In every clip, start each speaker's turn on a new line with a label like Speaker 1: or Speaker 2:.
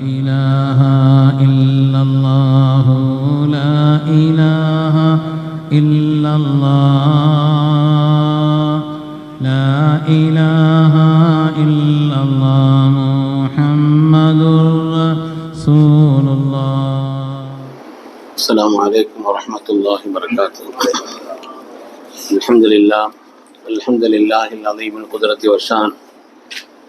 Speaker 1: إله إلا الله لا إله إلا الله لا إله إلا الله محمد رسول الله.
Speaker 2: السلام عليكم ورحمة الله وبركاته. الحمد لله الحمد لله العظيم القدرة والشان.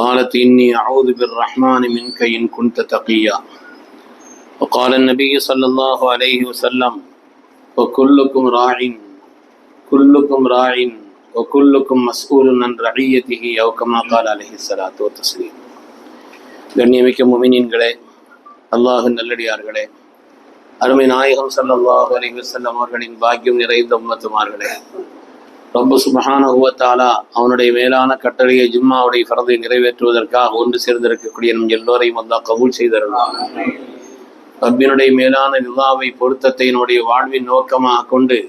Speaker 2: قالت إني أعوذ بالرحمن منك إن كنت تقيا وقال النبي صلى الله عليه وسلم وكلكم راع كلكم راع وكلكم مسؤول عن رعيته أو كما قال عليه الصلاة والتسليم கண்ணியமிக்க முமினின்களே அல்லாஹ் நல்லடியார்களே அருமை நாயகம் ஸல்லல்லாஹு அலைஹி வஸல்லம் அவர்களின் பாக்கியம் நிறைந்த உம்மத்துமார்களே ரொம்ப சுபஹானஹு வ அவனுடைய மேலான கட்டளையை ஜும்மாவுடைய ஃபரதை நிறைவேற்றுவதற்காக ஒன்று சேர்ந்திருக்கக்கூடிய நம் எல்லோரையும் அல்லாஹ் கபூல் செய்திருந்தான் ரப்பினுடைய மேலான நிலாவை பொருத்தத்தை என்னுடைய வாழ்வின் நோக்கமாக கொண்டு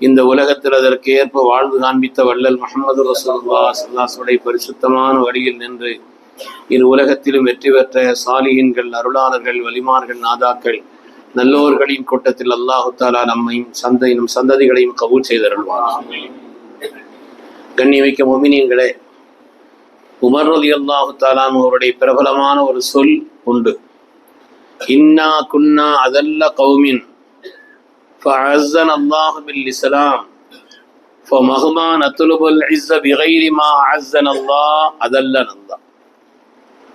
Speaker 2: இந்த உலகத்தில் அதற்கு ஏற்ப வாழ்வு காண்பித்த வள்ளல் முகமது ரசூல்லா சல்லாசுடைய பரிசுத்தமான வழியில் நின்று இரு உலகத்திலும் வெற்றி பெற்ற சாலிகின்கள் அருளாளர்கள் வலிமார்கள் நாதாக்கள் நல்லோர்களின் கூட்டத்தில் அல்லாஹு தாலா நம்மையும் சந்தை நம் சந்ததிகளையும் கபூல் செய்தருள்வார் கண்ணியமிக்க மொமினியன்களே உமர் அலி அல்லாஹு தாலான் அவருடைய பிரபலமான ஒரு சொல் உண்டு இன்னா குன்னா அதல்ல கௌமின் فعزنا الله بالإسلام فمهما نطلب العز بغير ما عزنا الله أذلنا الله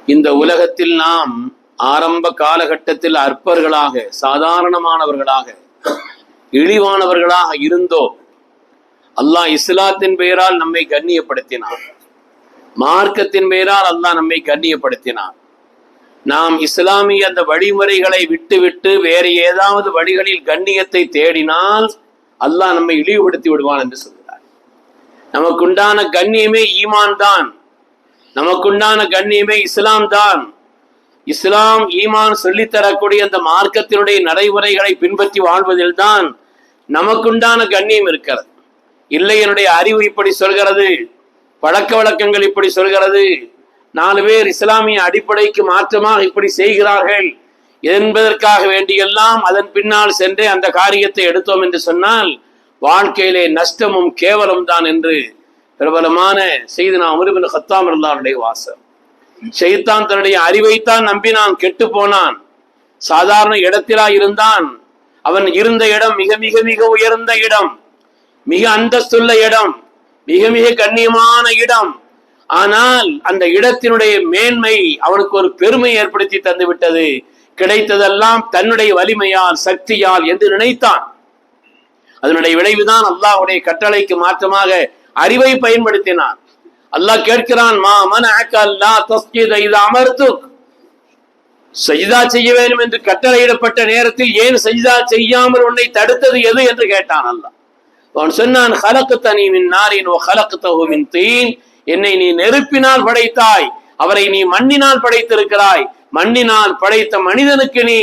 Speaker 2: இந்த உலகத்தில் நாம் ஆரம்ப காலகட்டத்தில் அற்பர்களாக சாதாரணமானவர்களாக இழிவானவர்களாக இருந்தோ அல்லாஹ் இஸ்லாத்தின் பெயரால் நம்மை கண்ணியப்படுத்தினார் மார்க்கத்தின் பெயரால் அல்லாஹ் நம்மை கண்ணியப்படுத்தினார் நாம் இஸ்லாமிய அந்த வழிமுறைகளை விட்டுவிட்டு வேறு ஏதாவது வழிகளில் கண்ணியத்தை தேடினால் அல்லாஹ் நம்மை இழிவுபடுத்தி விடுவான் என்று சொல்கிறார். நமக்குண்டான கண்ணியமே ஈமான் தான். நமக்குண்டான கண்ணியமே இஸ்லாம் தான். இஸ்லாம் ஈமான் சொல்லித்தரக்கூடிய அந்த மார்க்கத்தினுடைய நடைமுறைகளை பின்பற்றி வாழ்வதில் தான் நமக்குண்டான கண்ணியம் இருக்கிறது. இல்லை என்னுடைய அறிவு இப்படி சொல்கிறது. பழக்க வழக்கங்கள் இப்படி சொல்கிறது. நாலு பேர் இஸ்லாமிய அடிப்படைக்கு மாற்றமாக இப்படி செய்கிறார்கள் என்பதற்காக வேண்டியெல்லாம் அதன் பின்னால் சென்றே அந்த காரியத்தை எடுத்தோம் என்று சொன்னால் வாழ்க்கையிலே நஷ்டமும் கேவலம் தான் என்று பிரபலமான செய்தி நான் அமிர்பின் ஹத்தாம் இருந்தாருடைய வாசம் ஷெய்தான் தன்னுடைய அறிவைத்தான் நம்பினான் கெட்டு போனான். சாதாரண இடத்திலா இருந்தான். அவன் இருந்த இடம் மிக மிக மிக உயர்ந்த இடம். மிக அந்தஸ்துள்ள இடம் மிக மிக கண்ணியமான இடம். ஆனால் அந்த இடத்தினுடைய மேன்மை அவனுக்கு ஒரு பெருமை ஏற்படுத்தி தந்து விட்டது. கிடைத்ததெல்லாம் தன்னுடைய வலிமையால் சக்தியால் என்று நினைத்தான். அதனுடைய விளைவுதான் அல்லாஹுடைய கட்டளைக்கு மாற்றமாக அறிவை பயன்படுத்தினான். அல்லாஹ் கேட்கிறான் மா மன அமர்த்து சஜிதா செய்ய வேண்டும் என்று கட்டளையிடப்பட்ட நேரத்தில் ஏன் சஜிதா செய்யாமல் உன்னை தடுத்தது எது என்று கேட்டான் அல்லாஹ். அவன் சொன்னான் ஹலக்கு தனி மின் நாரின் ஓ ஹலக்கு தகுமின் தீன். என்னை நீ நெருப்பினால் படைத்தாய் அவரை நீ மண்ணினால் படைத்திருக்கிறாய். மண்ணினால் படைத்த மனிதனுக்கு நீ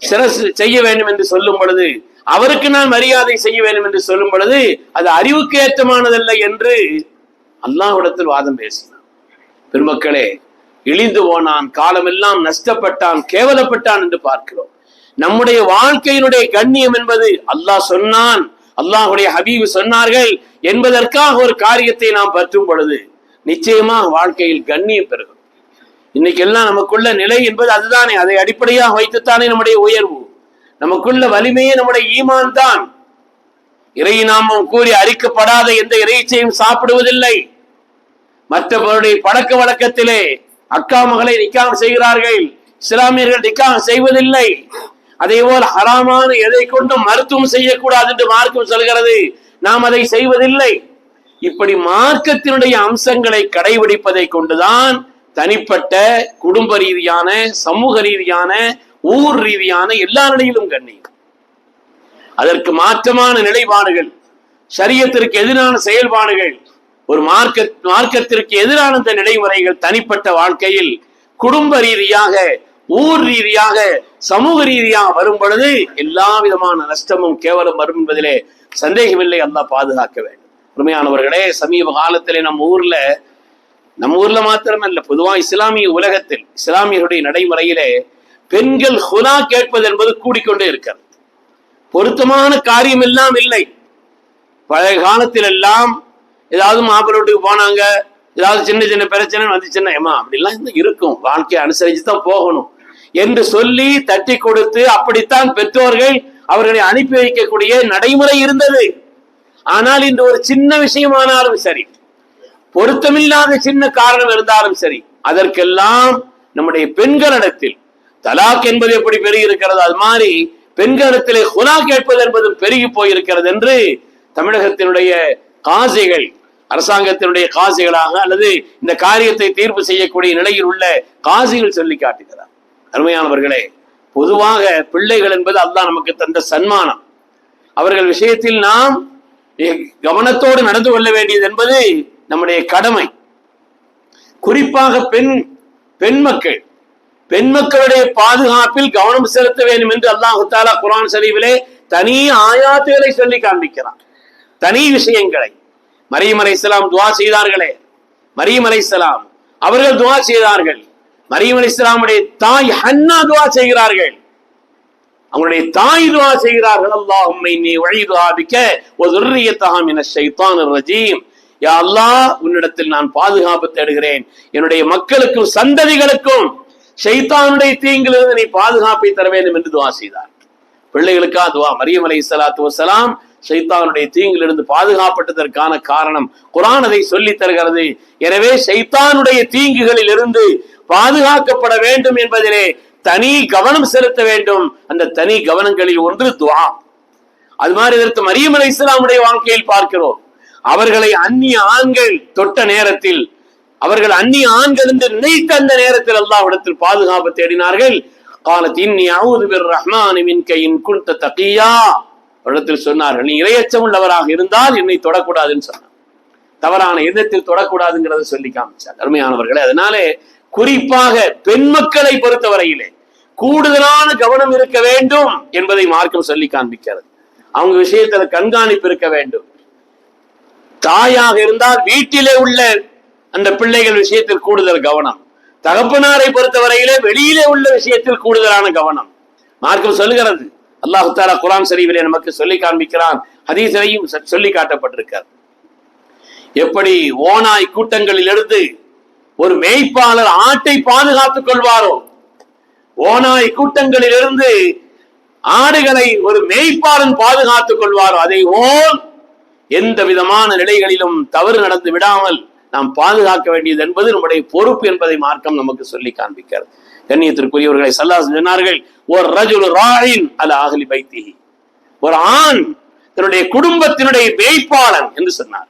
Speaker 2: சிரசு செய்ய வேண்டும் என்று சொல்லும் பொழுது அவருக்கு நான் மரியாதை செய்ய வேண்டும் என்று சொல்லும் பொழுது அது அறிவுக்கு ஏற்றமானதல்ல என்று அல்லாஹ்விடத்தில் வாதம் பேசினான். பெருமக்களே இழிந்து போனான் காலமெல்லாம் நஷ்டப்பட்டான் கேவலப்பட்டான் என்று பார்க்கிறோம். நம்முடைய வாழ்க்கையினுடைய கண்ணியம் என்பது அல்லாஹ் சொன்னான் அல்லாஹுடைய ஹபீபு சொன்னார்கள் என்பதற்காக ஒரு காரியத்தை நாம் பற்றும் பொழுது நிச்சயமாக வாழ்க்கையில் கண்ணியம் பெருகும். இன்னைக்கு எல்லாம் நமக்குள்ள நிலை என்பது அதுதானே. அதை அடிப்படையாக வைத்துத்தானே நம்முடைய உயர்வு. நமக்குள்ள வலிமையே நம்முடைய ஈமான் தான். இறை நாமம் கூறி அறிக்கப்படாத எந்த இறைச்சியும் சாப்பிடுவதில்லை. மற்றவருடைய பழக்க வழக்கத்திலே அக்கா மகளை நிக்காம் செய்கிறார்கள். இஸ்லாமியர்கள் நிக்காம செய்வதில்லை. அதே போல் ஹராமான எதை கொண்டும் மருத்துவம் செய்யக்கூடாது என்று மார்க்கம் சொல்கிறது. நாம் அதை செய்வதில்லை. இப்படி மார்க்கத்தினுடைய அம்சங்களை கடைபிடிப்பதை கொண்டுதான் தனிப்பட்ட குடும்ப ரீதியான சமூக ரீதியான ஊர் ரீதியான எல்லா நிலையிலும் கண்ணியம். அதற்கு மாற்றமான நிலைப்பாடுகள் சரியத்திற்கு எதிரான செயல்பாடுகள் ஒரு மார்க்க மார்க்கத்திற்கு எதிரான இந்த நடைமுறைகள் தனிப்பட்ட வாழ்க்கையில் குடும்ப ரீதியாக ஊர் ரீதியாக சமூக ரீதியாக வரும் பொழுது எல்லா விதமான நஷ்டமும் கேவலம் வரும் என்பதிலே சந்தேகமில்லை. அல்லா பாதுகாக்க வேண்டும். உண்மையானவர்களே சமீப காலத்திலே நம்ம ஊர்ல நம்ம ஊர்ல மாத்திரமல்ல பொதுவா இஸ்லாமிய உலகத்தில் இஸ்லாமியருடைய நடைமுறையிலே பெண்கள் ஹுனா கேட்பது என்பது கூடிக்கொண்டே இருக்கிறது. பொருத்தமான காரியம் எல்லாம் இல்லை. பழைய காலத்தில் எல்லாம் ஏதாவது மாப்பிள்ளை வீட்டுக்கு போனாங்க ஏதாவது சின்ன சின்ன பிரச்சனை வந்துச்சுன்னா சின்ன ஏமா அப்படிலாம் இந்த இருக்கும். வாழ்க்கையை அனுசரிச்சு தான் போகணும். என்று சொல்லி தட்டி கொடுத்து அப்படித்தான் பெற்றோர்கள் அவர்களை அனுப்பி வைக்கக்கூடிய நடைமுறை இருந்தது. ஆனால் இன்று ஒரு சின்ன விஷயமானாலும் சரி பொருத்தமில்லாத சின்ன காரணம் இருந்தாலும் சரி அதற்கெல்லாம் நம்முடைய பெண்களிடத்தில் தலாக் என்பது எப்படி பெருகி இருக்கிறது அது மாதிரி பெண்களிடத்திலே ஹுனா கேட்பது என்பது பெருகி போயிருக்கிறது என்று தமிழகத்தினுடைய காசிகள் அரசாங்கத்தினுடைய காசிகளாக அல்லது இந்த காரியத்தை தீர்ப்பு செய்யக்கூடிய நிலையில் உள்ள காசிகள் சொல்லி காட்டுகிறார் அருமையானவர்களே பொதுவாக பிள்ளைகள் என்பது அல்லாஹ் நமக்கு தந்த சன்மானம். அவர்கள் விஷயத்தில் நாம் கவனத்தோடு நடந்து கொள்ள வேண்டியது என்பது நம்முடைய கடமை. குறிப்பாக பெண் பெண் மக்கள் பெண் மக்களுடைய பாதுகாப்பில் கவனம் செலுத்த வேண்டும் என்று அல்லாஹு தாலா குரான் சரிவிலே தனி ஆயாத்துகளை சொல்லி காண்பிக்கிறான். தனி விஷயங்களை. மரியம் அலை இஸ்லாம் துவா செய்தார்களே. மரியம் அலை இஸ்லாம் அவர்கள் துவா செய்தார்கள். மரியம் அலி இஸ்லாமுடைய தாய் ஹன்னா துவா செய்கிறார்கள். அவங்களுடைய தாய் துவா செய்கிறார்கள். அல்லாஹும் என ஷைத்தான் ரஜீம். யா அல்லாஹ் உன்னிடத்தில் நான் பாதுகாப்பு தேடுகிறேன். என்னுடைய மக்களுக்கும் சந்ததிகளுக்கும் ஷைத்தானுடைய தீங்கிலிருந்து நீ பாதுகாப்பை தர வேண்டும் என்று துவா செய்தார். பிள்ளைகளுக்கா துவா. மரியம் அலை சலாத்து வசலாம் ஷைத்தானுடைய தீங்கிலிருந்து பாதுகாப்பட்டதற்கான காரணம் குரான் அதை சொல்லி தருகிறது. எனவே ஷைத்தானுடைய தீங்குகளில் இருந்து பாதுகாக்கப்பட வேண்டும் என்பதிலே தனி கவனம் செலுத்த வேண்டும். அந்த தனி கவனங்களில் ஒன்று துவா. அது மாதிரி இதற்கு மரியம் அலை இஸ்லாமுடைய வாழ்க்கையில் பார்க்கிறோம். அவர்களை அந்நிய ஆண்கள் தொட்ட நேரத்தில் அவர்கள் அந்நிய ஆண்கள் என்று நினைத்த அந்த நேரத்தில் அல்லாவிடத்தில் பாதுகாப்பு தேடினார்கள். காலத் இன்னி அவுது பிர் ரஹ்மான் குண்ட தகியா. இடத்தில் சொன்னார்கள் நீ இரையச்சம் உள்ளவராக இருந்தால் என்னை தொடக்கூடாதுன்னு சொன்னார். தவறான எண்ணத்தில் தொடக்கூடாதுங்கிறத சொல்லி காமிச்சார். அருமையானவர்களே அதனாலே குறிப்பாக பெண் மக்களை பொறுத்தவரையிலே கூடுதலான கவனம் இருக்க வேண்டும் என்பதை மார்க்கம் சொல்லி காண்பிக்கிறது. அவங்க விஷயத்துல கண்காணிப்பு இருக்க வேண்டும். தாயாக இருந்தால் வீட்டிலே உள்ள அந்த பிள்ளைகள் விஷயத்தில் கூடுதல் கவனம். தகப்பனாரை பொறுத்தவரையிலே வெளியிலே உள்ள விஷயத்தில் கூடுதலான கவனம். மார்க்கம் சொல்லுகிறது. அல்லாஹு தாலா குரான் ஷரீஃபிலே நமக்கு சொல்லி காண்பிக்கிறான். ஹதீஸையும் ச- சொல்லி காட்டப்பட்டிருக்கார் எப்படி ஓனாய் கூட்டங்களில் இருந்து ஒரு மேய்ப்பாளர் ஆட்டை பாதுகாத்துக் கொள்வாரோ? ஓனாய் கூட்டங்களிலிருந்து ஆடுகளை ஒரு மேய்ப்பாளன் பாதுகாத்துக் கொள்வாரோ? அதை ஓன் எந்த விதமான நிலைகளிலும் தவறு நடந்து விடாமல் நாம் பாதுகாக்க வேண்டியது என்பது நம்முடைய பொறுப்பு என்பதை மார்க்கம் நமக்கு சொல்லி காண்பிக்கிறது. கண்ணியத்திற்குரியவர்களை சல்லாஸ் சொன்னார்கள் ஒரு ரஜுல் ராயின் அல அகலி பைத்தி ஒரு ஆண் தன்னுடைய குடும்பத்தினுடைய மேய்ப்பாளன் என்று சொன்னார்.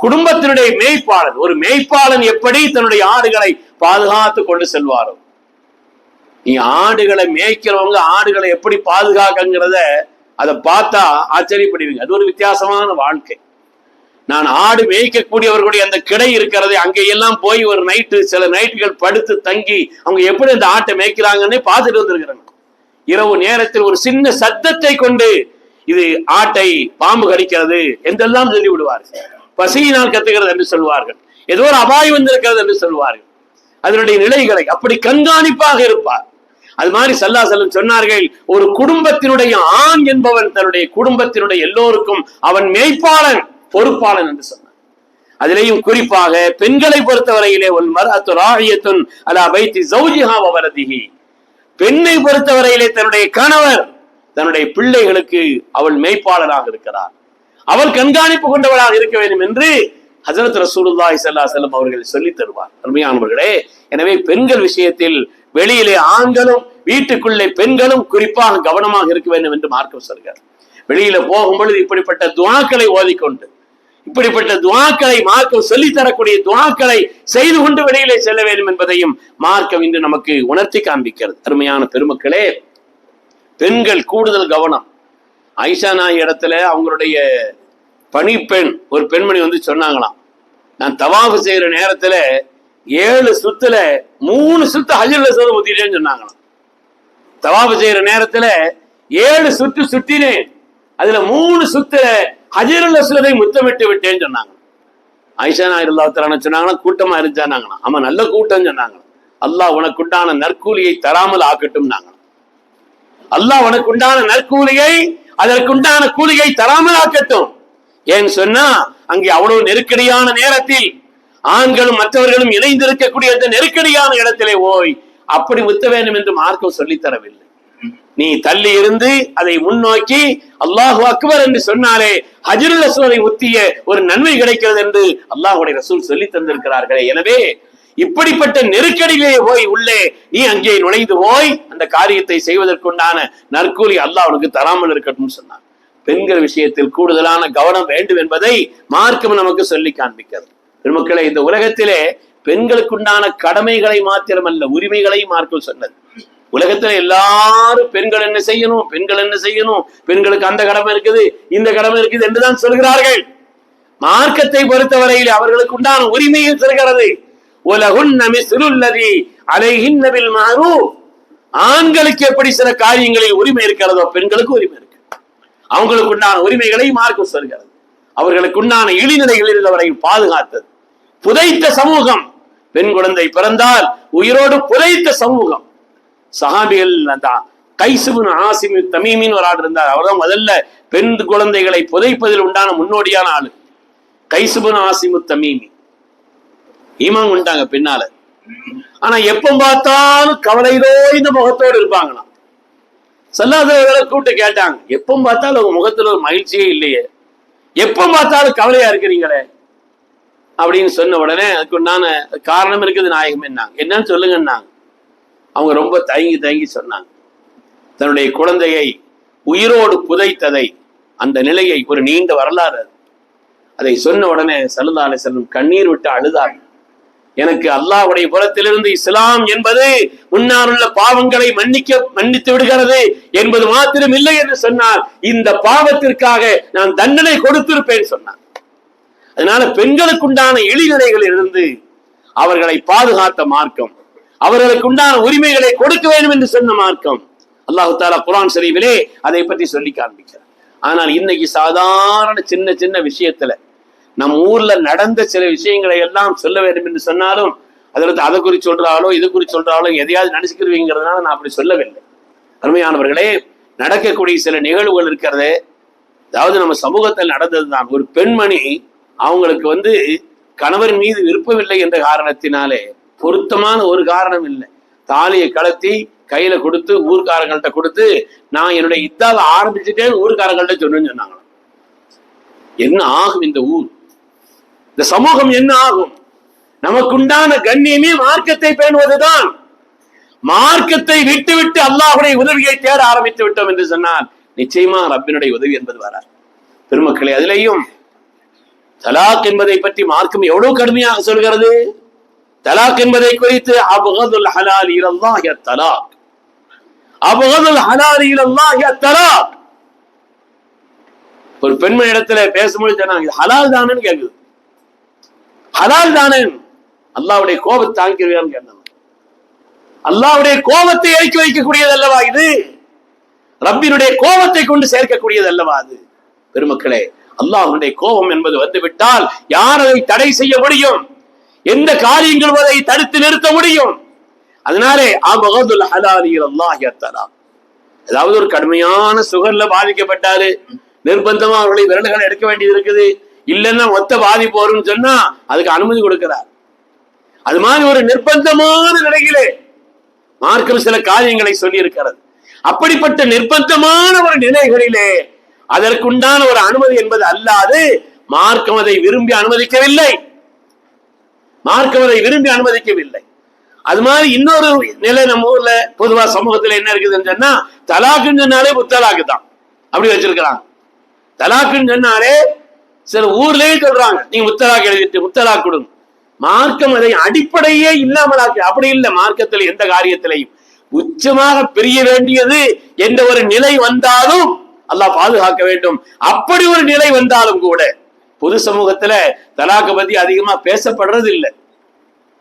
Speaker 2: குடும்பத்தினுடைய மேய்ப்பாளன். ஒரு மேய்ப்பாளன் எப்படி தன்னுடைய ஆடுகளை பாதுகாத்து கொண்டு செல்வாரோ? நீ ஆடுகளை மேய்க்கிறவங்க ஆடுகளை எப்படி பாதுகாக்கங்கிறத அதை பார்த்தா ஆச்சரியப்படுவீங்க. அது ஒரு வித்தியாசமான வாழ்க்கை. நான் ஆடு மேய்க்கக்கூடியவர்களுடைய அந்த கிடை இருக்கிறது அங்கேயெல்லாம் போய் ஒரு நைட்டு சில நைட்டுகள் படுத்து தங்கி அவங்க எப்படி அந்த ஆட்டை மேய்க்கிறாங்கன்னே பார்த்துட்டு வந்திருக்கிறாங்க. இரவு நேரத்தில் ஒரு சின்ன சத்தத்தை கொண்டு இது ஆட்டை பாம்பு கடிக்கிறது என்றெல்லாம் சொல்லி விடுவார் பசியினால் கத்துகிறது என்று சொல்வார்கள். ஏதோ ஒரு அபாயம் வந்திருக்கிறது என்று சொல்வார்கள். அதனுடைய நிலைகளை அப்படி கண்காணிப்பாக இருப்பார். அது மாதிரி சல்லா செல்லம் சொன்னார்கள் ஒரு குடும்பத்தினுடைய ஆண் என்பவன் தன்னுடைய குடும்பத்தினுடைய எல்லோருக்கும் அவன் மேய்ப்பாளன் பொறுப்பாளன் என்று சொன்னான் அதிலேயும் குறிப்பாக பெண்களை பொறுத்தவரையிலே ஒரு மரத்து ராகியத்துன் அலா வைத்தி சௌஜிஹா வவரதிஹி பெண்ணை பொறுத்தவரையிலே தன்னுடைய கணவர் தன்னுடைய பிள்ளைகளுக்கு அவள் மேய்ப்பாளராக இருக்கிறார். அவள் கண்காணிப்பு கொண்டவளாக இருக்க வேண்டும் என்று ஹசரத் ரசூலுல்லாஹி ஸல்லல்லாஹு செல்லம் அவர்கள் சொல்லி தருவார். அருமையானவர்களே எனவே பெண்கள் விஷயத்தில் வெளியிலே ஆண்களும் வீட்டுக்குள்ளே பெண்களும் குறிப்பாக கவனமாக இருக்க வேண்டும் என்று மார்க்கம் சொல்கிறார் வெளியில போகும் பொழுது இப்படிப்பட்ட துவாக்களை ஓதிக்கொண்டு இப்படிப்பட்ட துவாக்களை மார்க்கம் சொல்லித் தரக்கூடிய துவாக்களை செய்து கொண்டு வெளியிலே செல்ல வேண்டும் என்பதையும் மார்க்கம் இன்று நமக்கு உணர்த்தி காண்பிக்கிறது. அருமையான பெருமக்களே பெண்கள் கூடுதல் கவனம். ஐஷா நாய் இடத்துல அவங்களுடைய பணிப்பெண் ஒரு பெண்மணி வந்து சொன்னாங்களாம். நான் தவாஃபு செய்யற நேரத்துல ஏழு சுத்துல மூணு சுத்து ஹஜர்ல சொல்ல ஊத்திட்டேன்னு சொன்னாங்களாம். தவாஃபு செய்யற நேரத்துல ஏழு சுற்று சுத்தினேன். அதுல மூணு சுத்துல ஹஜருல் அஸ்வதை முத்தமிட்டு விட்டேன்னு சொன்னாங்க ஐஷா நாயர் அல்லாத்தரான சொன்னாங்கன்னா கூட்டமா இருந்தாங்களாம் ஆமா நல்ல கூட்டம் சொன்னாங்க அல்லாஹ் உனக்குண்டான நற்கூலியை தராமல் ஆக்கட்டும் நாங்க அல்லாஹ் உனக்குண்டான நற்கூலியை அதற்குண்டான கூலியை தராமல் ஆக்கட்டும். ஏன்னு சொன்னா அங்கே அவ்வளவு நெருக்கடியான நேரத்தில் ஆண்களும் மற்றவர்களும் இணைந்திருக்கக்கூடிய அந்த நெருக்கடியான இடத்திலே ஓய் அப்படி முத்த வேண்டும் என்று மார்க்கம் சொல்லித்தரவில்லை நீ தள்ளி இருந்து அதை முன்னோக்கி அல்லாஹு அக்பர் என்று சொன்னாலே ஹஜருல் அஸ்வதை ஒத்திய ஒரு நன்மை கிடைக்கிறது என்று அல்லாஹுடைய ரசூல் சொல்லி தந்திருக்கிறார்களே. எனவே இப்படிப்பட்ட நெருக்கடியிலே போய் உள்ளே நீ அங்கே நுழைந்து போய் அந்த காரியத்தை செய்வதற்குண்டான நற்கூலி அல்லாஹ் உனக்கு தராமல் இருக்கட்டும் சொன்னான். பெண்கள் விஷயத்தில் கூடுதலான கவனம் வேண்டும் என்பதை மார்க்கம் நமக்கு சொல்லி காண்பிக்கிறது. பெருமக்களை இந்த உலகத்திலே பெண்களுக்குண்டான கடமைகளை மாத்திரமல்ல உரிமைகளை மார்க்கம் சொன்னது. உலகத்துல எல்லாரும் பெண்கள் என்ன செய்யணும் பெண்கள் என்ன செய்யணும் பெண்களுக்கு அந்த கடமை இருக்குது இந்த கடமை இருக்குது என்றுதான் சொல்கிறார்கள். மார்க்கத்தை பொறுத்தவரையில் அவர்களுக்கு உண்டான உரிமையும் சொல்கிறது. உலகுன்ன மிஸ்ருல்லதி அலைஹின் நபில் ஆண்களுக்கு எப்படி சில காரியங்களில் உரிமை இருக்கிறதோ பெண்களுக்கு உரிமை இருக்கு. அவங்களுக்கு உண்டான உரிமைகளை மார்க்கம் சொல்கிறது. அவர்களுக்கு உண்டான இழிநிலைகளில் இருந்தவரை பாதுகாத்தது. புதைத்த சமூகம். பெண் குழந்தை பிறந்தால் உயிரோடு புதைத்த சமூகம். சஹாபிகள் அந்த கைசுபின் ஆசிமி தமீமின் ஒரு ஆள் இருந்தார். அவர்தான் முதல்ல பெண் குழந்தைகளை புதைப்பதில் உண்டான முன்னோடியான ஆளு. கைசுபின் ஆசிமு தமீமி. ஈமான் வந்துட்டாங்க பின்னால. ஆனா எப்ப பார்த்தாலும் கவலையிலோ இந்த முகத்தோடு இருப்பாங்களாம். செல்லாதவர்களை கூப்பிட்டு கேட்டாங்க. எப்ப பார்த்தாலும் உங்க முகத்துல ஒரு மகிழ்ச்சியே இல்லையே. எப்ப பார்த்தாலும் கவலையா இருக்கிறீங்களே? அப்படின்னு சொன்ன உடனே அதுக்கு உண்டான காரணம் இருக்குது நாயகம் என்னாங்க. என்னன்னு சொல்லுங்கன்னாங்க. அவங்க ரொம்ப தயங்கி தயங்கி சொன்னாங்க. தன்னுடைய குழந்தையை உயிரோடு புதைத்ததை அந்த நிலையை ஒரு நீண்ட வரலாறு அதை. சொன்ன உடனே சல்லா அலிசல்லம் கண்ணீர் விட்டு அழுதார் எனக்கு அல்லாஹுடைய புறத்திலிருந்து இஸ்லாம் என்பது முன்னால் உள்ள பாவங்களை மன்னிக்க மன்னித்து விடுகிறது என்பது மாத்திரம் இல்லை என்று சொன்னால் இந்த பாவத்திற்காக நான் தண்டனை கொடுத்திருப்பேன் சொன்னார். அதனால பெண்களுக்குண்டான இழிநிலைகளில் இருந்து அவர்களை பாதுகாத்த மார்க்கம் அவர்களுக்கு உண்டான உரிமைகளை கொடுக்க வேண்டும் என்று சொன்ன மார்க்கம் அல்லாஹு தாலா குரான் ஷரீஃபிலே அதை பற்றி சொல்லி காண்பிக்கிறார். ஆனால் இன்னைக்கு சாதாரண சின்ன சின்ன விஷயத்துல நம் ஊர்ல நடந்த சில விஷயங்களை எல்லாம் சொல்ல வேண்டும் என்று சொன்னாலும் அதில் அதை குறித்து சொல்றாலோ இது குறித்து சொல்றாலோ எதையாவது நினைச்சுக்கிறவீங்கிறதுனால நான் அப்படி சொல்லவில்லை. அருமையானவர்களே நடக்கக்கூடிய சில நிகழ்வுகள் இருக்கிறது. அதாவது நம்ம சமூகத்தில் நடந்தது தான் ஒரு பெண்மணி அவங்களுக்கு வந்து கணவர் மீது விருப்பமில்லை என்ற காரணத்தினாலே பொருத்தமான ஒரு காரணம் இல்லை. தாலியை கலத்தி கையில கொடுத்து ஊர்க்காரங்கள்ட்ட கொடுத்து நான் என்னுடைய இத்தாவை ஆரம்பிச்சுட்டேன் ஊர்க்காரங்கள்ட்ட சொன்னு சொன்னாங்களாம். என்ன ஆகும் இந்த ஊர்? இந்த சமூகம் என்ன ஆகும்? நமக்குண்டான கண்ணியமே மார்க்கத்தை பேணுவதுதான். மார்க்கத்தை விட்டுவிட்டு அல்லாஹுடைய உதவியை தேட ஆரம்பித்து விட்டோம் என்று சொன்னால் நிச்சயமா ரப்பினுடைய உதவி என்பது வரார் பெருமக்களே அதிலேயும் தலாக் என்பதை பற்றி மார்க்கம் எவ்வளவு கடுமையாக சொல்கிறது? தலாக் என்பதை குறித்து அபகதுல் ஹலால் இலல்லாஹ் தலாக் அபகதுல் ஹலால் அல்லாஹ் தலாக் ஒரு பெண்மணி இடத்துல பேசும்போது சொன்னாங்க ஹலால் தானேன்னு கேக்குது. ஹலால் தானே? அல்லாவுடைய கோபத்தை தாங்கிக்கிறான்னு கேட்டாங்க அல்லாவுடைய கோபத்தை இறக்கி வைக்கக்கூடியது அல்லவா இது? ரப்பினுடைய கோபத்தை கொண்டு சேர்க்கக்கூடியது அல்லவா அது? பெருமக்களே அல்லாஹனுடைய கோபம் என்பது வந்துவிட்டால் யார் அதை தடை செய்ய முடியும்? எந்த காரியங்கள் அதை தடுத்து நிறுத்த முடியும்? அதனாலே அபகதுல் ஹலாலி அல்லாஹ் தலா ஏதாவது ஒரு கடுமையான சுகர்ல பாதிக்கப்பட்டாரு. நிர்பந்தமா அவர்களை விரல்களை எடுக்க வேண்டியது இருக்குது. இல்லைன்னா மொத்த பாதிப்பு வரும்னு சொன்னா அதுக்கு அனுமதி கொடுக்கிறார். அது மாதிரி ஒரு நிர்பந்தமான நிலையிலே மார்க்கம் சில காரியங்களை சொல்லி இருக்கிறது அப்படிப்பட்ட நிர்பந்தமான ஒரு நிலைகளிலே அதற்குண்டான ஒரு அனுமதி என்பது அல்லாது மார்க்கம் அதை விரும்பி அனுமதிக்கவில்லை. மார்க்கம் அதை விரும்பி அனுமதிக்கவில்லை. அது மாதிரி இன்னொரு நிலை நம்ம ஊர்ல பொதுவா சமூகத்துல என்ன இருக்குதுன்னு சொன்னா தலாக்குன்னு சொன்னாலே முத்தலாக்கு தான் அப்படி வச்சிருக்கிறாங்க. தலாக்குன்னு சொன்னாலே சில ஊர்லயே சொல்றாங்க. நீங்க முத்தலாக் எழுதிட்டு முத்தலாக் கொடுங்க மார்க்கம் அதை அடிப்படையே இல்லாமலாக்கு அப்படி இல்லை. மார்க்கத்தில் எந்த காரியத்திலையும் உச்சமாக பிரிய வேண்டியது எந்த ஒரு நிலை வந்தாலும் அல்லாஹ் பாதுகாக்க வேண்டும். அப்படி ஒரு நிலை வந்தாலும் கூட பொது சமூகத்துல தலாக்க பத்தி அதிகமா பேசப்படுறது இல்லை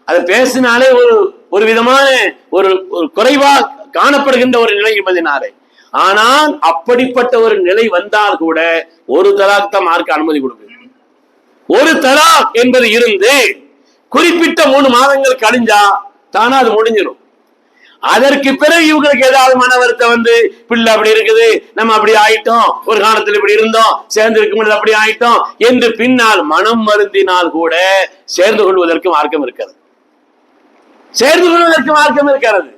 Speaker 2: அதை பேசினாலே ஒரு ஒரு விதமான ஒரு ஒரு குறைவா காணப்படுகின்ற ஒரு நிலை என்பதினாலே. ஆனால் அப்படிப்பட்ட ஒரு நிலை வந்தால் கூட ஒரு தலாக் தான் மார்க்க அனுமதி கொடுக்குது ஒரு தலாக் என்பது இருந்து குறிப்பிட்ட மூணு மாதங்கள் கழிஞ்சா தானா அது முடிஞ்சிடும் அதற்கு பிறகு இவங்களுக்கு ஏதாவது மன வருத்தம் வந்து பிள்ளை அப்படி இருக்குது நம்ம அப்படி ஆயிட்டோம் ஒரு காலத்தில் இப்படி இருந்தோம் சேர்ந்து இருக்கும் அப்படி ஆயிட்டோம் என்று பின்னால் மனம் வருந்தினால் கூட சேர்ந்து கொள்வதற்கு மார்க்கம் இருக்கிறது. சேர்ந்து கொள்வதற்கு மார்க்கம் இருக்கிறது.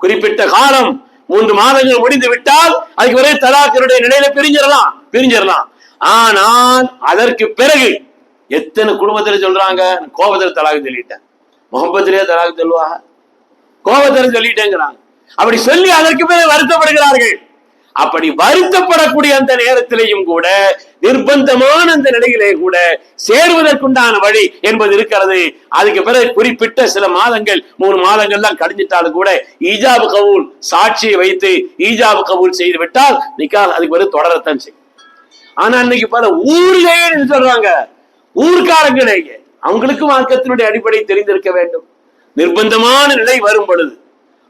Speaker 2: குறிப்பிட்ட காலம் மூன்று மாதங்கள் முடிந்து விட்டால் அதுக்கு பிறகு தலாக்கினுடைய நிலையில பிரிஞ்சிடலாம் பிரிஞ்சிடலாம். ஆனால் அதற்கு பிறகு எத்தனை குடும்பத்துல சொல்றாங்க? கோபத்தில் தலாக்கு சொல்லிட்டேன். முகப்பத்திலேயே தலாக்கு சொல்லுவாங்க. கோபத்தில் சொல்லிட்டேங்கிறாங்க. அப்படி சொல்லி அதற்கு பிறகு வருத்தப்படுகிறார்கள். அப்படி வருத்தப்படக்கூடிய அந்த நேரத்திலேயும் கூட நிர்பந்தமான அந்த நிலையிலே கூட சேருவதற்குண்டான வழி என்பது இருக்கிறது. அதுக்கு பிறகு குறிப்பிட்ட சில மாதங்கள் மூணு மாதங்கள் தான் கடிஞ்சிட்டாலும் கூட ஈஜாபு கபூல் சாட்சியை வைத்து ஈஜாபு கபூல் செய்து விட்டால் நிக்கா அதுக்கு பிறகு தொடரத்தான் செய்யும். ஆனா இன்னைக்கு பல ஊரிலேயே சொல்றாங்க. ஊர்க்காரங்களேயே அவங்களுக்கு மார்க்கத்தினுடைய அடிப்படை தெரிந்திருக்க வேண்டும். நிர்பந்தமான நிலை வரும் பொழுது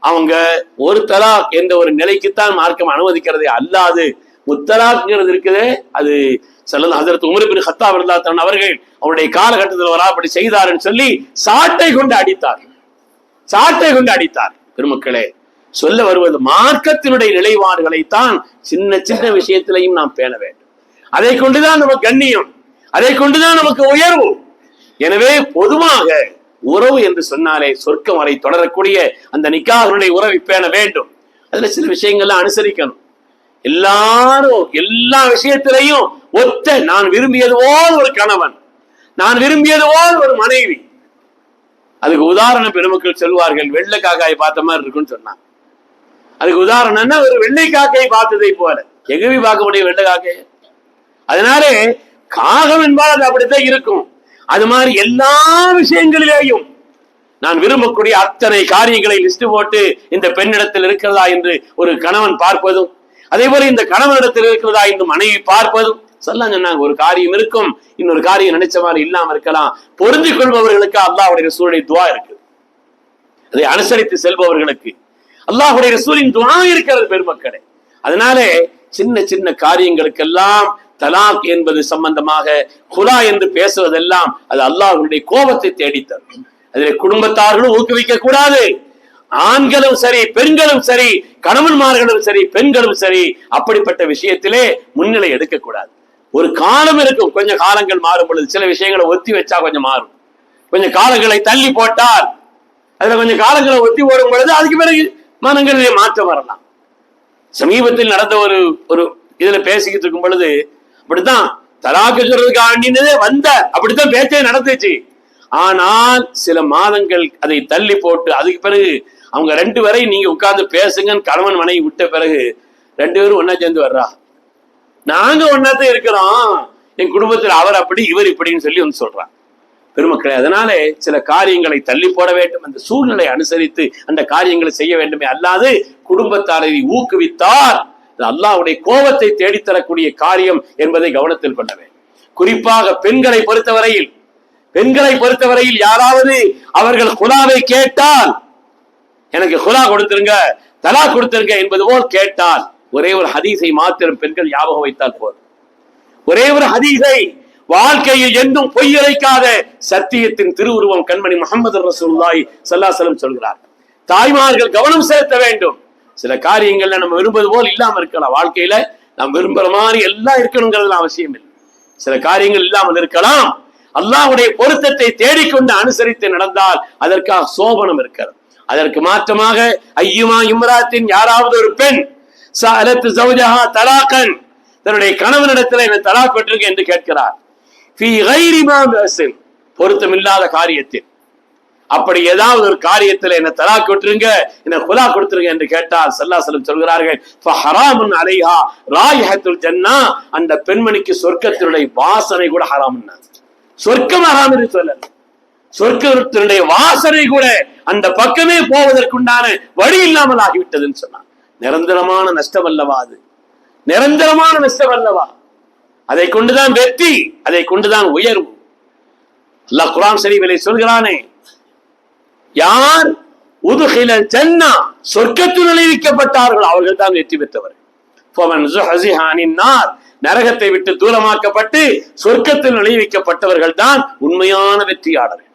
Speaker 2: அவங்க ஒரு தலாக் என்ற ஒரு நிலைக்குத்தான் மார்க்கம் அனுமதிக்கிறதே அல்லாது முத்தலாக்ங்கிறது இருக்குது. அது செல்லல் ஹசரத் உமர் பின் ஹத்தா விருந்தாத்தன் அவர்கள் அவருடைய காலகட்டத்தில் வரா அப்படி செய்தார்னு சொல்லி சாட்டை கொண்டு அடித்தார். சாட்டை கொண்டு அடித்தார். பெருமக்களே சொல்ல வருவது மார்க்கத்தினுடைய நிலைப்பாடுகளைத்தான் சின்ன சின்ன விஷயத்திலையும் நாம் பேண வேண்டும். அதை கொண்டுதான் நமக்கு கண்ணியம். அதை கொண்டுதான் நமக்கு உயர்வு. எனவே பொதுவாக உறவு என்று சொன்னாலே சொர்க்கம் வரை தொடரக்கூடிய அந்த நிக்காகனுடைய உறவை பேண வேண்டும்? அதுல சில விஷயங்கள்லாம் அனுசரிக்கணும். எல்லாரும் எல்லா விஷயத்திலையும் ஒத்த நான் விரும்பியது போல் ஒரு கணவன் நான் விரும்பியது போல் ஒரு மனைவி. அதுக்கு உதாரணம் பெருமக்கள் சொல்வார்கள் வெள்ளை காக்காய் பார்த்த மாதிரி இருக்குன்னு சொன்னான் அதுக்கு உதாரணம்னா ஒரு வெள்ளை காக்கையை பார்த்ததை போல. எகவி பார்க்க முடியும் வெள்ளை காக்கையை? அதனாலே காகம் என்பால் அது அப்படித்தான் இருக்கும். அது மாதிரி எல்லா விஷயங்களிலேயும் நான் விரும்பக்கூடிய அத்தனை காரியங்களை லிஸ்ட் போட்டு இந்த பெண்ணிடத்தில் இருக்கிறதா என்று ஒரு கணவன் பார்ப்பதும் அதே போல இந்த கணவனிடத்தில் இருக்கிறதா என்று மனைவி பார்ப்பதும் சொல்ல சொன்னாங்க ஒரு காரியம் இருக்கும். இன்னொரு காரியம் நினைச்ச மாதிரி இல்லாம இருக்கலாம். பொருந்து கொள்பவர்களுக்கு அல்லாஹுடைய சூழலை துவா இருக்கு. அதை அனுசரித்து செல்பவர்களுக்கு அல்லாஹுடைய சூழின் துவா இருக்கிறது பெருமக்களே. அதனாலே சின்ன சின்ன காரியங்களுக்கெல்லாம் தலாக் என்பது சம்பந்தமாக குலா என்று பேசுவதெல்லாம் அது அல்லாஹனுடைய கோபத்தை தேடித்தரும். அதில் குடும்பத்தார்களும் ஊக்குவிக்க கூடாது. ஆண்களும் சரி பெண்களும் சரி கணவன்மார்களும் சரி பெண்களும் சரி அப்படிப்பட்ட விஷயத்திலே முன்னிலை எடுக்கக்கூடாது ஒரு காலம் இருக்கும் கொஞ்சம் காலங்கள் மாறும் பொழுது சில விஷயங்களை ஒத்தி வச்சா கொஞ்சம் மாறும். கொஞ்சம் காலங்களை தள்ளி போட்டால் அதுல கொஞ்சம் காலங்களை ஒத்தி போடும் பொழுது அதுக்கு பிறகு மனங்களிலே மாற்றம் வரலாம். சமீபத்தில் நடந்த ஒரு ஒரு இதுல பேசிக்கிட்டு இருக்கும் பொழுது இப்படித்தான் தலாக்கு சொல்றதுக்காண்டினது வந்த அப்படித்தான் பேச்சே நடந்துச்சு. ஆனால் சில மாதங்கள் அதை தள்ளி போட்டு அதுக்கு பிறகு அவங்க ரெண்டு பேரை நீங்க உட்கார்ந்து பேசுங்கன்னு கணவன் மனைவி விட்ட பிறகு ரெண்டு பேரும் ஒன்னா சேர்ந்து வர்றா? நாங்க ஒன்னாத்தான் இருக்கிறோம். என் குடும்பத்தில் அவர் அப்படி இவர் இப்படின்னு சொல்லி வந்து சொல்றான் பெருமக்களே அதனாலே சில காரியங்களை தள்ளி போட வேண்டும். அந்த சூழ்நிலை அனுசரித்து அந்த காரியங்களை செய்ய வேண்டுமே அல்லாது குடும்பத்தாரை ஊக்குவித்தார். அல்லாஹுடைய கோபத்தை தேடித்தரக்கூடிய காரியம் என்பதை கவனத்தில் கொள்ள வேண்டும். குறிப்பாக பெண்களை பொறுத்தவரையில் பெண்களை பொறுத்தவரையில் யாராவது அவர்கள் குலாவை கேட்டால் எனக்கு குலா கொடுத்துருங்க தலா கொடுத்துருங்க என்பது போல் கேட்டால் ஒரே ஒரு ஹதீஸை மாத்திரம் பெண்கள் ஞாபகம் வைத்தால் போதும். ஒரே ஒரு ஹதீஸை வாழ்க்கையில் என்றும் பொய்யரைக்காத சத்தியத்தின் திருவுருவம் கண்மணி முகமது ரசூல்லாய் சல்லாசலம் சொல்கிறார். தாய்மார்கள் கவனம் செலுத்த வேண்டும். சில காரியங்கள்ல நம்ம விரும்புவது போல் இல்லாம இருக்கலாம். வாழ்க்கையில நாம் விரும்புற மாதிரி எல்லாம் இருக்கணுங்கிறதுல அவசியம் இல்லை. சில காரியங்கள் இல்லாமல் இருக்கலாம். அல்லாவுடைய பொருத்தத்தை தேடிக்கொண்டு அனுசரித்து நடந்தால் அதற்காக சோபனம் இருக்கிறது. அதற்கு மாற்றமாக ஐயுமா இம்ராத்தின் யாராவது ஒரு பெண் சஅலத்து ஜௌஜஹா தலாகன் தன்னுடைய கணவனிடத்தில் என்ன தலா பெற்றிருக்க என்று கேட்கிறார். பொருத்தம் இல்லாத பொருத்தமில்லாத காரியத்தில். அப்படி ஏதாவது ஒரு காரியத்துல என்ன தலாக் விட்டுருங்க என்ன குலா கொடுத்துருங்க என்று கேட்டால் சல்லாசலம் சொல்கிறார்கள் அலைஹா ஜன்னா. அந்த பெண்மணிக்கு சொர்க்கத்தினுடைய வாசனை கூட ஹராம்னா சொர்க்கம் ஹராம் என்று சொல்லல. சொர்க்கத்தினுடைய வாசனை கூட அந்த பக்கமே போவதற்குண்டான வழி இல்லாமல் ஆகிவிட்டதுன்னு சொன்னான். நிரந்தரமான நஷ்டம் அல்லவா அது? நிரந்தரமான நஷ்டம் அல்லவா? அதை கொண்டுதான் வெற்றி அதை கொண்டுதான் உயர்வு. அல்லாஹ் குரான் ஷரீஃபிலே சொல்கிறானே யார்? உதுகில ஜன்னா சொர்க்கத்தில் நுழைவிக்கப்பட்டார்கள் அவர்கள் தான் வெற்றி பெற்றவர்கள் நரகத்தை விட்டு தூரமாக்கப்பட்டு சொர்க்கத்தில் நுழைவிக்கப்பட்டவர்கள் தான் உண்மையான வெற்றியாளர்கள்.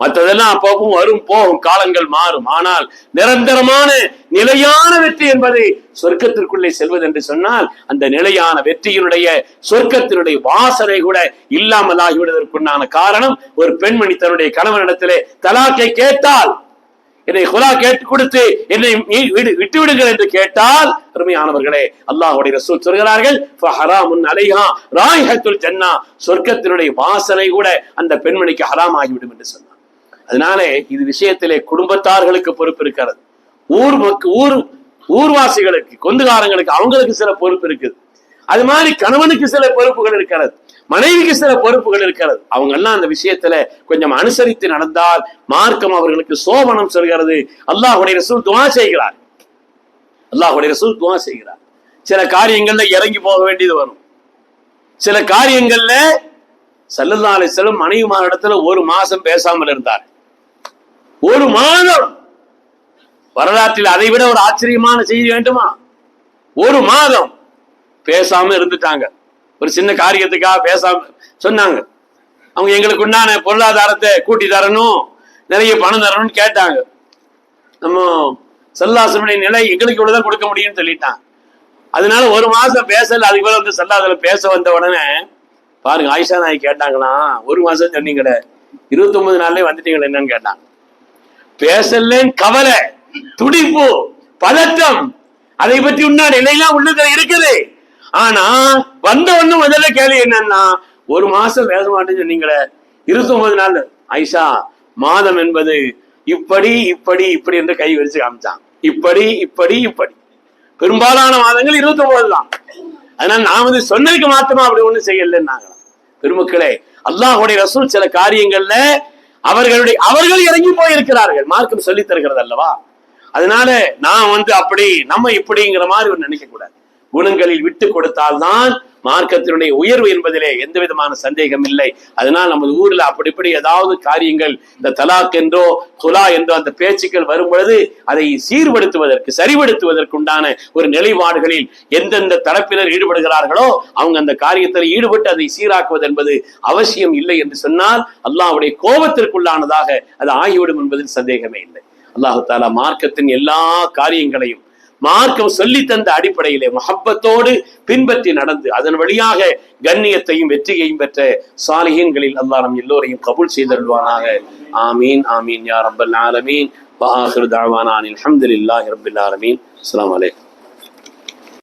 Speaker 2: மற்றதெல்லாம் அப்பவும் வரும் போகும் காலங்கள் மாறும். ஆனால் நிரந்தரமான நிலையான வெற்றி என்பது சொர்க்கத்திற்குள்ளே செல்வது என்று சொன்னால் அந்த நிலையான வெற்றியினுடைய சொர்க்கத்தினுடைய வாசனை கூட இல்லாமல் ஆகிவிடுவதற்குண்டான காரணம் ஒரு பெண்மணி தன்னுடைய கணவனிடத்திலே தலாக்கை கேட்டால் என்னை ஹுலா கேட்டு கொடுத்து என்னை நீ விடு விட்டு விடுங்கள் என்று கேட்டால் அருமையானவர்களே அல்லாஹுடைய ரசூல் சொல்கிறார்கள் ஃபஹராமுன் அலைஹா ராய்ஹத்துல் ஜன்னா. சொர்க்கத்தினுடைய வாசனை கூட அந்த பெண்மணிக்கு ஹராம் ஆகிவிடும் என்று சொன்னார். அதனாலே இது விஷயத்திலே குடும்பத்தார்களுக்கு பொறுப்பு இருக்கிறது. ஊர் மக்கு ஊர் ஊர்வாசிகளுக்கு கொந்துகாரங்களுக்கு அவங்களுக்கு சில பொறுப்பு இருக்குது. அது மாதிரி கணவனுக்கு சில பொறுப்புகள் இருக்கிறது. மனைவிக்கு சில பொறுப்புகள் இருக்கிறது. அவங்க எல்லாம் அந்த விஷயத்துல கொஞ்சம் அனுசரித்து நடந்தால் மார்க்கம் அவர்களுக்கு சோபனம் சொல்கிறது. அல்லாஹுடைய ரசூல் துவா செய்கிறார். அல்லாஹுடைய ரசூல் துவா செய்கிறார். சில காரியங்கள்ல இறங்கி போக வேண்டியது வரும். சில காரியங்கள்ல சல்லல்லா அலிஸ்லம் மனைவிமாரிடத்துல ஒரு மாசம் பேசாமல் இருந்தார். ஒரு மாதம். வரலாற்றில் அதை விட ஒரு ஆச்சரியமான செய்தி வேண்டுமா? ஒரு மாதம். பேசாம இருந்துட்டாங்க. ஒரு சின்ன காரியத்துக்காக பேசாம சொன்னாங்க. அவங்க எங்களுக்கு உண்டான பொருளாதாரத்தை கூட்டி தரணும் நிறைய பணம் தரணும்னு கேட்டாங்க. நம்ம செல்லாசனுடைய நிலை எங்களுக்கு இவ்வளவுதான் கொடுக்க முடியும்னு சொல்லிட்டான் அதனால ஒரு மாசம் பேசல அதுக்கு மேல வந்து சல்லாசல பேச வந்த உடனே பாருங்க ஆயிஷா நாய் கேட்டாங்களாம் ஒரு மாசம் சொன்னீங்களே இருபத்தி ஒன்பது நாள்லயே வந்துட்டீங்களே என்னன்னு கேட்டாங்க. பேசலன்னு கவலை துடிப்பு பதட்டம். அதை பற்றி உன்னாட நிலையெல்லாம் உள்ளுக்குள்ள இருக்குது. ஆனா வந்த ஒண்ணு முதல்ல கேள்வி என்னன்னா ஒரு மாசம் பேச மாட்டேன்னு சொன்னீங்களே இருபத்தி ஒன்பது நாள். ஐஷா மாதம் என்பது இப்படி இப்படி இப்படி என்று கை விரிச்சு காமிச்சான். இப்படி இப்படி இப்படி. பெரும்பாலான மாதங்கள் இருபத்தி ஒன்பது தான். அதனால நான் வந்து சொன்னதுக்கு மாத்திரமா அப்படி ஒண்ணு செய்யலன்னாங்க பெருமக்களே அல்லாஹுடைய ரசூல் சில காரியங்கள்ல அவர்களுடைய அவர்கள் இறங்கி போயிருக்கிறார்கள். மார்க்கம் சொல்லி தருகிறது அல்லவா? அதனால நான் வந்து அப்படி நம்ம இப்படிங்கிற மாதிரி ஒரு நினைக்க கூடாது குணங்களில் விட்டு கொடுத்தால்தான் மார்க்கத்தினுடைய உயர்வு என்பதிலே எந்த விதமான சந்தேகம் இல்லை. அதனால் நமது ஊர்ல அப்படி இப்படி ஏதாவது காரியங்கள் இந்த தலாக் என்றோ குலா என்றோ அந்த பேச்சுக்கள் வரும் பொழுது அதை சீர்படுத்துவதற்கு சரிபடுத்துவதற்கு உண்டான ஒரு நிலைப்பாடுகளில் எந்தெந்த தரப்பினர் ஈடுபடுகிறார்களோ அவங்க அந்த காரியத்தில் ஈடுபட்டு அதை சீராக்குவது என்பது அவசியம் இல்லை என்று சொன்னால் அல்லாவுடைய கோபத்திற்குள்ளானதாக அது ஆகிவிடும் என்பதில் சந்தேகமே இல்லை. அல்லாஹு தாலா மார்க்கத்தின் எல்லா காரியங்களையும் மார்க்கம் சொல்லி தந்த அடிப்படையிலே மஹப்பத்தோடு பின்பற்றி நடந்து அதன் வழியாக கண்ணியத்தையும் வெற்றியையும் பெற்ற சாலிகன்களில் அல்லாஹ் நம் எல்லோரையும் கபூல் செய்தருள்வானாக. ஆமீன் ஆமீன் யா ரப்பல் ஆலமீன். வஆஹிரு தஅவானா அனில் ஹம்துலில்லாஹி ஆலமீன்.